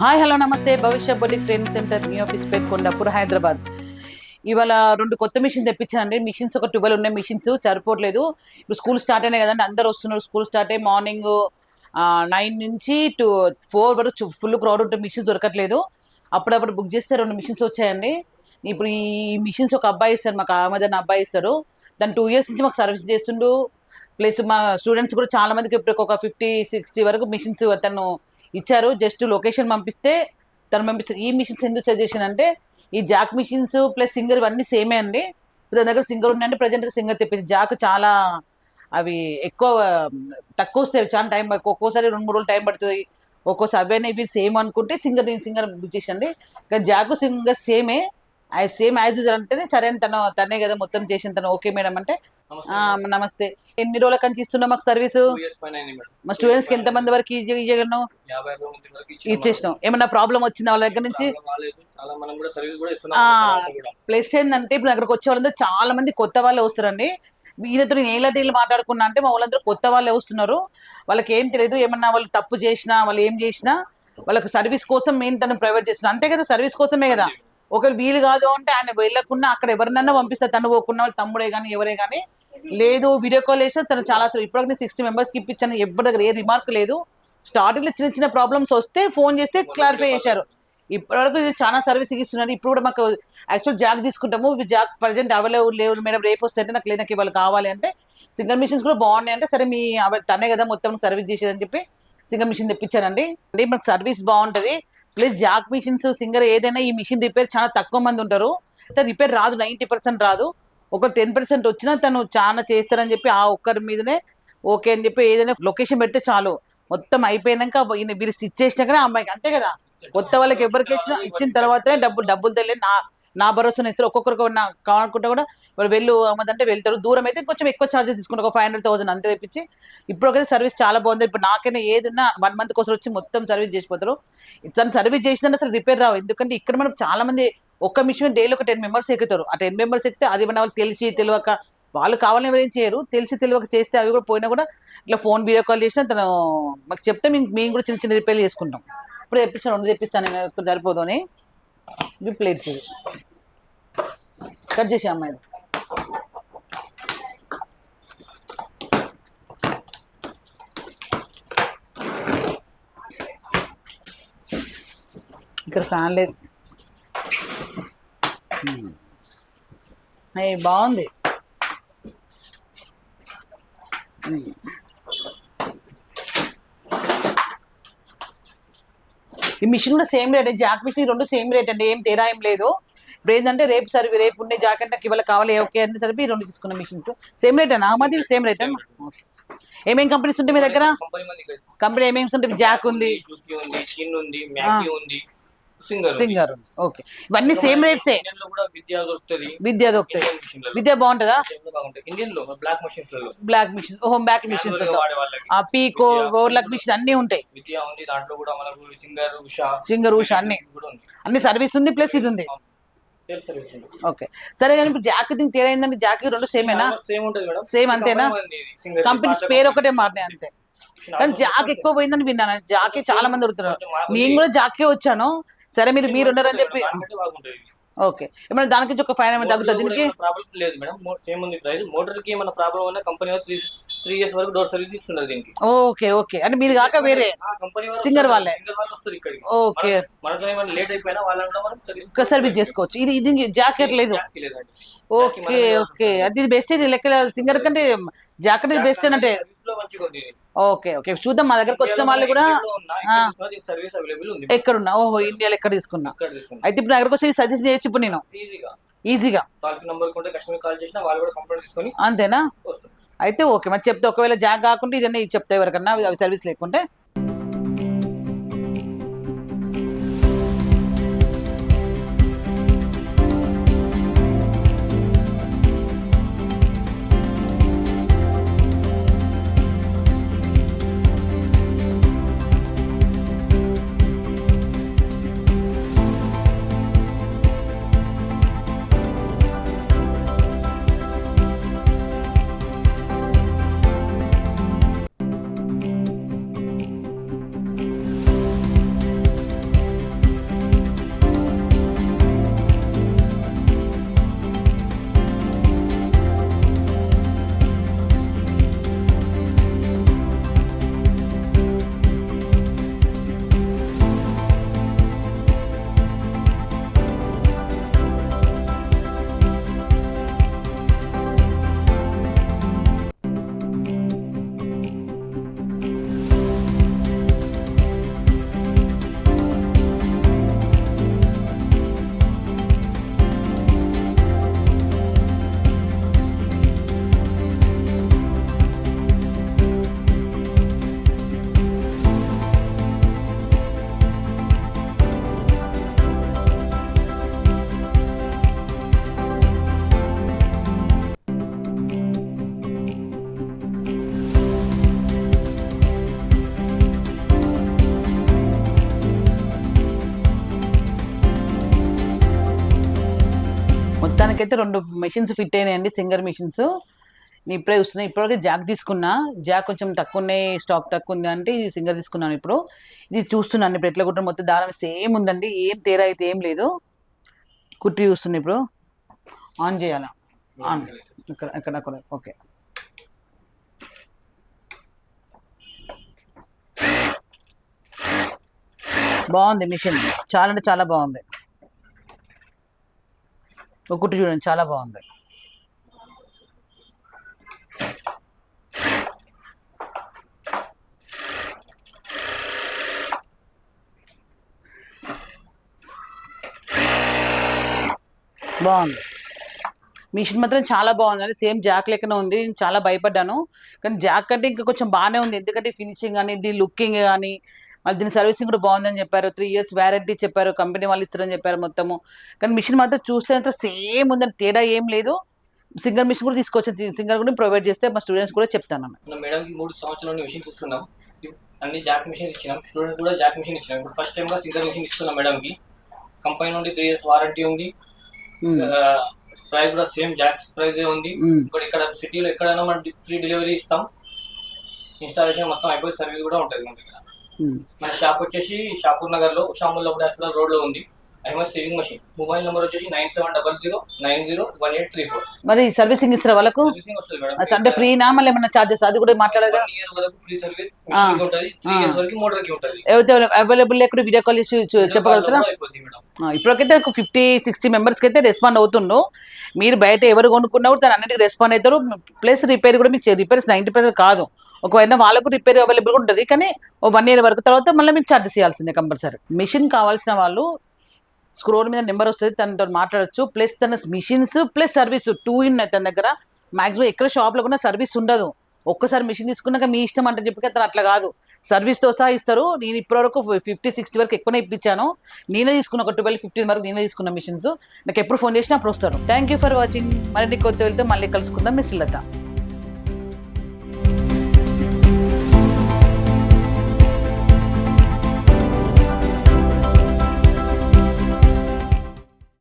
Hi hello namaste. Bhavishya boutique training centre మీ office పేరు కొండాపూర్ హైదరాబాద్. ఇవాళ రెండు కొత్త మిషన్ తెప్పించానండి. మిషన్స్ ఒక ట్వెల్వ్ ఉన్నాయి. మిషన్స్ సరిపోవట్లేదు. ఇప్పుడు స్కూల్ స్టార్ట్ అయినాయి కదండి. అందరు వస్తున్నారు. స్కూల్ స్టార్ట్ అయ్యి మార్నింగ్ నైన్ నుంచి టు ఫోర్ వరకు ఫుల్ క్రౌడ్ ఉంటే మిషన్స్ దొరకట్లేదు. అప్పుడప్పుడు బుక్ చేస్తే రెండు మిషన్స్ వచ్చాయండి. ఇప్పుడు ఈ మిషన్స్ ఒక అబ్బాయి ఇస్తారు. మాకు ఆమె అబ్బాయి ఇస్తారు. దాని టూ ఇయర్స్ నుంచి మాకు సర్వీస్ చేస్తుండు. ప్లస్ మా స్టూడెంట్స్ కూడా చాలా మందికి ఇప్పుడు ఒక ఫిఫ్టీ సిక్స్టీ వరకు మిషన్స్ తను ఇచ్చారు. జస్ట్ లొకేషన్ పంపిస్తే తను పంపిస్తారు ఈ మిషన్స్ ఎందుకు సజెషన్ అంటే ఈ జాక్ మిషన్స్ ప్లస్ సింగర్ ఇవన్నీ సేమే అండి. దాని దగ్గర సింగర్ ఉన్నాయంటే ప్రజెంట్ సింగర్ తెప్పించి జాక్ చాలా అవి ఎక్కువ తక్కువ వస్తాయి. చాలా టైం ఒక్కోసారి రెండు మూడు రోజులు టైం పడుతుంది. ఒక్కోసారి అవన్నీ ఇవి సేమ్ అనుకుంటే సింగర్ సింగర్ బుక్ చేసండి కానీ జాకు సింగర్ సేమే. సేమ్ యాజ్ యూజువల్ అంటేనే సరే అని తను తనే కదా మొత్తం చేసిన తను ఓకే మేడం అంటే నమస్తే ఎన్ని రోజుల కంచి ఇస్తున్నాం మాకు సర్వీసు? మా స్టూడెంట్స్కి ఎంత మంది వరకు ఇయ్యగలను ఇచ్చేసినాం. ఏమన్నా ప్రాబ్లం వచ్చిందా వాళ్ళ దగ్గర నుంచి. ప్లస్ ఏంటంటే ఇప్పుడు అక్కడికి వచ్చే వాళ్ళందరూ చాలా మంది కొత్త వాళ్ళే వస్తారండి. వీళ్ళతో నేను ఏళ్ళ డీల్ మాట్లాడుకున్నా అంటే మా వాళ్ళందరూ కొత్త వాళ్ళే వస్తున్నారు. వాళ్ళకి ఏం తెలియదు. ఏమన్నా వాళ్ళు తప్పు చేసినా వాళ్ళు ఏం చేసినా వాళ్ళకి సర్వీస్ కోసం మేము తను ప్రైవేట్ చేస్తున్నాం. అంతే కదా సర్వీస్ కోసమే కదా. ఒకరు వీలు కాదు అంటే ఆయన వెళ్ళకుండా అక్కడ ఎవరినన్నా పంపిస్తారు తను పోకున్న వాళ్ళు తమ్ముడే కానీ ఎవరే కానీ లేదు వీడియో కాల్ చేస్తే తను చాలా అసలు ఇప్పటికి నేను సిక్స్టీ మెంబర్స్కి ఇప్పించాను ఎవరి దగ్గర ఏ రిమార్క్ లేదు. స్టార్టింగ్లో చిన్న చిన్న ప్రాబ్లమ్స్ వస్తే ఫోన్ చేస్తే క్లారిఫై చేశారు. ఇప్పటివరకు ఇది చాలా సర్వీస్ ఇస్తున్నారు ఇప్పుడు కూడా మాకు యాక్చువల్ జాగ్ తీసుకుంటాము. జాగ్ ప్రజెంట్ అవైలబుల్ లేవు. మేడం రేపు వస్తే అంటే నాకు లేదకి ఇవాళ కావాలి అంటే సింగల్ మిషన్స్ కూడా బాగున్నాయి అంటే సరే మీ తనే కదా మొత్తం సర్వీస్ చేసేదని చెప్పి సింగల్ మిషన్ తెప్పించానండి. అంటే మనకు సర్వీస్ బాగుంటది. ప్లస్ జాక్ మిషన్స్ సింగర్ ఏదైనా ఈ మిషన్ రిపేర్ చాలా తక్కువ మంది ఉంటారు. రిపేర్ రాదు నైంటీ పర్సెంట్ రాదు. ఒక టెన్ పర్సెంట్ వచ్చినా తను చాలా చేస్తారని చెప్పి ఆ ఒక్కరి మీదనే ఓకే అని చెప్పి ఏదైనా లొకేషన్ పెడితే చాలు. మొత్తం అయిపోయినాక ఈయన వీళ్ళు స్టిచ్ చేసినాకనే ఆ అమ్మాయికి అంతే కదా. కొత్త వాళ్ళకి ఎవరికి ఇచ్చినా ఇచ్చిన తర్వాతనే డబ్బులు డబ్బులు తెలియదు నా నా భరోసాను ఇస్తారు ఒక్కొక్కరికి నా కావాలనుకుంటే కూడా వాళ్ళు వెళ్ళు అమ్మదంటే వెళ్తారు. దూరం అయితే కొంచెం ఎక్కువ చార్జెస్ తీసుకుంటారు ఒక ఫైవ్ హండ్రెడ్ థౌసండ్ అంతే తెప్పించి ఇప్పుడు ఒకటి సర్వీస్ చాలా బాగుంది. ఇప్పుడు నాకైనా ఏదన్నా వన్ మంత్ కోసం వచ్చి మొత్తం సర్వీస్ చేసిపోతారు. తను సర్వీస్ చేసిందంటే అసలు రిపేర్ రావు. ఎందుకంటే ఇక్కడ మనం చాలా మంది ఒక్క మిషన్ డైలీ ఒక టెన్ మెంబర్స్ ఎక్కుతారు. ఆ టెన్ మెంబర్స్ ఎక్కితే అది మన వాళ్ళు తెలిసి తెలియక వాళ్ళు కావాలని ఎవరేం చేయరు. తెలిసి తెలియక చేస్తే అవి కూడా పోయినా కూడా ఇట్లా ఫోన్ వీడియో కాల్ చేసినా తను మాకు చెప్తే మేము మేము కూడా చిన్న చిన్న రిపేర్ చేసుకుంటాం. ఇప్పుడు తెప్పిస్తాను రెండు తెప్పిస్తాను సరిపోదు అని. ఇవి ప్లేట్స్ ఇవి కట్ చేసే అమ్మాయి. ఇక్కడ ఫ్యాన్ లేదు. అయ్యి బాగుంది. ఈ మిషన్ కూడా సేమ్ రేట్ జాక్ మిషన్ రెండు సేమ్ రేట్ అండి ఏం తేడా ఏం లేదు. ఇప్పుడు ఏంటంటే రేపు సర్వీ రేపు ఉండే జాక్ అంటే నాకు ఇవాళ కావాలి ఓకే అంటే సరిపి రెండు తీసుకున్న మిషన్స్. Same rate? అన్న మాది సేమ్ రేట్? అన్న. ఏమేం కంపెనీస్ ఉంటాయి మీ దగ్గర? కంపెనీ ఏమేమి ఉంటాయి? జాక్ ఉంది. సింగర్ ఓకే ఇవన్నీ సేమ్ రేట్సే విద్యా దొరుకుతుంది. విద్య మిషన్లలో. విద్య బాగుంటుందా? ఇండియన్లో black machines black machine home back machines. ఆ పీకో ఓవర్లక్ మిషన్ అన్ని ఉంటాయి. విద్యా ఉంది. దాంట్లో కూడా మనకు సింగర్ ఉషా సింగర్ ఉషా అన్ని. అన్ని సర్వీస్ ఉంది ప్లస్ ఇది ఉంది. సేమ్ ఓకే సరే కానీ ఇప్పుడు జాక్ దీనికి తేడా ఏంటంటే జాక్ రెండు సేమేనా సేమ్ ఉంటుంది మేడం. Same అంతేనా? కంపెనీస్ పేరు ఒకటే మారినాయి అంతే. కానీ జాక్ ఎక్కువ పోయిందని విన్నాను. జాకే చాలా మంది దొరుకుతున్నారు నేను కూడా జాకే వచ్చాను. సరే మీరు మీరు ఉన్నారని చెప్పి బాగుంటుంది. ఓకే. ఏమైనా దానికి ఒక ఫైవ్ హండ్రెడ్ తగ్గుతుంది దీనికి? ప్రాబ్లం లేదు మేడం. సేమ్ ఉంది ప్రైస్ మోటార్కి ఏమైనా ప్రాబ్లం ఉన్నా కంపెనీ త్రీ ఇయర్స్ వరకు డోర్ సర్వీస్ ఇస్తున్నారు దీనికి. Okay okay. అంటే మీరు కాక వేరే. కంపెనీ Singer వాళ్ళే. సింగర్ వాళ్ళు వస్తారు ఇక్కడికి. ఓకే. మనతో ఏమైనా లేట్ అయిపోయినా వాళ్ళని కూడా మనం సర్వీస్ చేసుకోవచ్చు. ఇది ఇది జాకెట్ లేదు. Okay okay. అది బెస్ట్ ఇది లెక్క సింగర్ కంటే జాకెట్ ఇది బెస్ట్ అంటే. Okay okay. చూద్దాం. మా దగ్గరకు వచ్చిన వాళ్ళు కూడా ఇండియాలో ఉన్నా, ఓహో ఇండియాలో ఎక్కడ తీసుకున్నా? అయితే ఇప్పుడు నా దగ్గరకు వచ్చి సజెస్ట్ చేయొచ్చు ఇప్పుడు నేను. ఈజీగా ఈజీగా కాల్ నంబర్ కాల్ చేసినా వాళ్ళు కూడా కంప్లైంట్ తీసుకొని అంతేనా? అయితే ఓకే. మరి చెప్తే ఒకవేళ జాగ్ కాకుండా ఇదన్నీ చెప్తే ఎవరికన్నా అవి సర్వీస్ లేకుంటే? నాకైతే రెండు మెషిన్స్ ఫిట్ అయినాయండి సింగర్ మిషన్స్ నేను ఇప్పుడే చూస్తున్నాను ఇప్పటివరకు జాక్ తీసుకున్నా. జాక్ కొంచెం తక్కువ ఉన్నాయి స్టాక్ తక్కువ ఉంది అంటే ఇది సింగర్ తీసుకున్నాను ఇప్పుడు. ఇది చూస్తున్నాను ఇప్పుడు ఎట్లా కుట్టడం మొత్తం దారం సేమ్ ఉందండి ఏం తేడా అయితే ఏం లేదు. కుట్టి చూస్తున్నా ఇప్పుడు. ఆన్ చేయాలా? ఆన్ ఇక్కడ ఇక్కడ అక్కడ ఓకే. బాగుంది మిషన్ చాలా అంటే చాలా బాగుంది. ఒక చూడండి చాలా బాగుంది. బాగుంది. మిషన్ మాత్రం చాలా బాగుంది. సేమ్ జాక్ లెక్కనే ఉంది. నేను చాలా భయపడ్డాను. కానీ జాక్ అంటే ఇంకా కొంచెం బాగానే ఉంది. ఎందుకంటే ఫినిషింగ్ కానీ ది లుకింగ్ కానీ మళ్ళీ దీని సర్వీసింగ్ కూడా బాగుందని చెప్పారు. త్రీ ఇయర్స్ వ్యారంటీ చెప్పారు. కంపెనీ వాళ్ళు ఇస్తారని చెప్పారు మొత్తము. కానీ మిషన్ మాత్రం చూస్తే అంతా సేమ్ ఉందని తేడా ఏం లేదు. సింగర్ మిషన్ కూడా తీసుకొచ్చాను సింగర్ కూడా ప్రొవైడ్ చేస్తే మా స్టూడెంట్స్ కూడా చెప్తాను. మేడంకి మూడు సంవత్సరాల నుండి మిషన్స్ ఇస్తున్నాం అన్ని జాక్ మిషన్స్ ఇచ్చినాం. స్టూడెంట్స్ కూడా జాక్ మిషన్ ఇచ్చినాం ఇప్పుడు ఫస్ట్ టైం గా సింగర్ మిషన్ ఇస్తున్నాం మేడంకి కంపెనీ నుండి త్రీ ఇయర్స్ వారంటీ ఉంది. ప్రైస్ కూడా సేమ్ జాక్ ప్రైస్ ఉంది. ఇక్కడ ఇక్కడ సిటీలో ఎక్కడైనా మనం ఫ్రీ డెలివరీ ఇస్తాం. ఇన్స్టాలేషన్ మొత్తం అయిపోయి సర్వీస్ కూడా ఉంటుంది మన దగ్గర. మన షాప్ వచ్చేసి షాపూర్ నగర్లో షాముల్ హాస్పిటల్ రోడ్లో ఉంది Ahmed sewing machine. Mobile number వచ్చేసి nine seven double zero nine zero one eight three four. మరి సర్వీసింగ్ ఇస్తారా వాళ్ళకు? సర్వీసింగ్ వస్తుంది మేడం. అంటే ఫ్రీనా మళ్ళీ ఏమన్నా చార్జెస్ అది కూడా మాట్లాడగా వన్ ఇయర్ వరకు ఫ్రీ సర్వీస్. ఉంటుంది. త్రీ. ఇయర్స్ వరకు మోటార్కి ఉంటుంది. ఏవైతే అవైలబుల్ లేకుండా వీడియో కాల్ చెప్పగలుగుతారా? ఇప్పటికైతే ఒక ఫిఫ్టీ సిక్స్టీ మెంబర్స్కి అయితే రెస్పాండ్ అవుతుండు మీరు బయట ఎవరు కొనుక్కున్నా కూడా తను అన్నిటికీ రెస్పాండ్ అవుతారు. ప్లస్ రిపేర్ కూడా మీకు రిపేర్స్ నైంటీ పర్సెంట్ కాదు. ఒకవేళ వాళ్ళకు రిపేర్ అవైలబుల్ ఉంటుంది కానీ ఓ వన్ ఇయర్ వరకు తర్వాత మళ్ళీ మీకు ఛార్జ్ చేయాల్సిందే కంపల్సరీ మిషన్ కావాల్సిన వాళ్ళు స్క్రోల్ మీద నెంబర్ వస్తుంది తనతో మాట్లాడొచ్చు. ప్లస్ తన machines plus service two in తన దగ్గర. మాక్సిమం ఎక్కడ షాప్లో కూడా సర్వీస్ ఉండదు. ఒక్కసారి మిషన్ తీసుకున్నాక మీ ఇష్టం అంటే చెప్పి అతను అట్లా కాదు. సర్వీస్తో సహా ఇస్తారు. నేను ఇప్పటివరకు ఫిఫ్టీ సిక్స్టీ వరకు ఎక్కువనే ఇప్పించాను. నేనే తీసుకున్న ఒక ట్వెల్వ్ ఫిఫ్టీన్ వరకు నేనే తీసుకున్న మిషన్స్ నాకు ఎప్పుడు ఫోన్ చేసినా అప్పుడు వస్తారు. థ్యాంక్ యూ ఫర్ వాచింగ్ మరిన్ని కొత్త వెళ్తే మళ్ళీ కలుసుకుందాం. మిస్ శ్రీలత